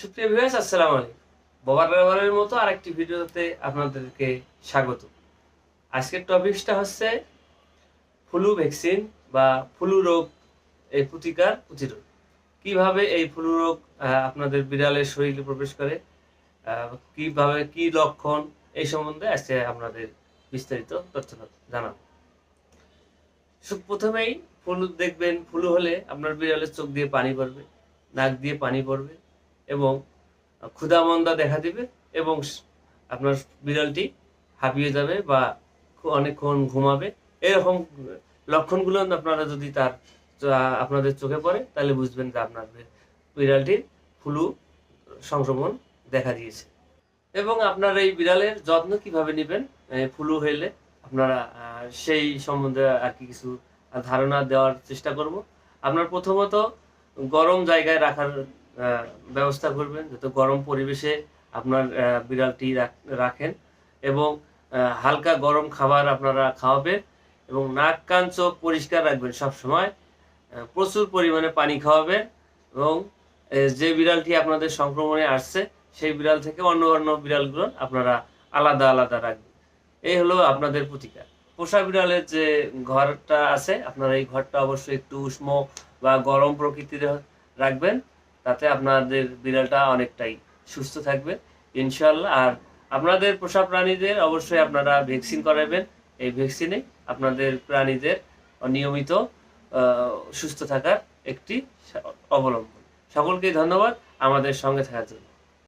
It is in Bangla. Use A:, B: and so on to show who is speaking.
A: সুপ্রিয় ভিউয়ার্স আসসালামু আলাইকুম। বাবার ব্যবহারের মতো আরেকটি ভিডিওতে আপনাদেরকে স্বাগত। আজকের টপিকসটা হচ্ছে ফ্লু ভ্যাকসিন বা ফ্লু রোগ এই প্রতিকার প্রতিরোধ। কীভাবে এই ফ্লু রোগ আপনাদের বিড়ালের শরীরে প্রবেশ করে কীভাবে, কি লক্ষণ, এই সম্বন্ধে আজকে আপনাদের বিস্তারিত তথ্য জানাব। প্রথমেই ফ্লু দেখবেন ফ্লু হলে আপনার বিড়ালের চোখ দিয়ে পানি পড়বে, নাক দিয়ে পানি পড়বে এবং ক্ষুধামন্দা দেখা দিবে এবং আপনার বিড়ালটি হাঁপিয়ে যাবে বা অনেকক্ষণ ঘুমাবে। এরকম লক্ষণগুলো আপনারা যদি তার আপনাদের চোখে পড়ে, তাহলে বুঝবেন যে আপনার বিড়ালটির ফ্লু সংক্রমণ দেখা দিয়েছে। এবং আপনার এই বিড়ালের যত্ন কীভাবে নেবেন ফ্লু হলে আপনারা সেই সম্বন্ধে আর কি কিছু ধারণা দেওয়ার চেষ্টা করব। আপনার প্রথমত গরম জায়গায় রাখার ব্যবস্থা করবেন যাতে গরম পরিবেশে আপনার বিড়ালটি রাখ- রাখেন এবং হালকা গরম খাবার আপনারা খাওয়াবেন এবং নাক, কান, চোখ পরিষ্কার রাখবেন সব সময় প্রচুর পরিমাণে পানি খাওয়াবেন এবং যে বিড়ালটি আপনাদের সংক্রমণে আসছে, সেই বিড়াল থেকে অন্য অন্য বিড়ালগুলো আপনারা আলাদা আলাদা রাখবেন। এই হলো আপনাদের প্রতিকার। পোষা বিড়ালের যে ঘরটা আছে, আপনারা এই ঘরটা অবশ্যই একটু উষ্ণ বা গরম প্রকৃতির রাখবেন। তাতে আপনাদের বিড়ালটা অনেকটাই সুস্থ থাকবে ইনশাল্লাহ আর আপনাদের পোষা প্রাণীদের অবশ্যই আপনারা ভ্যাকসিন করাবেন। এই ভ্যাকসিনে আপনাদের প্রাণীদের নিয়মিত সুস্থ থাকার একটি অবলম্বন। সকলকে ধন্যবাদ আমাদের সঙ্গে থাকার জন্য।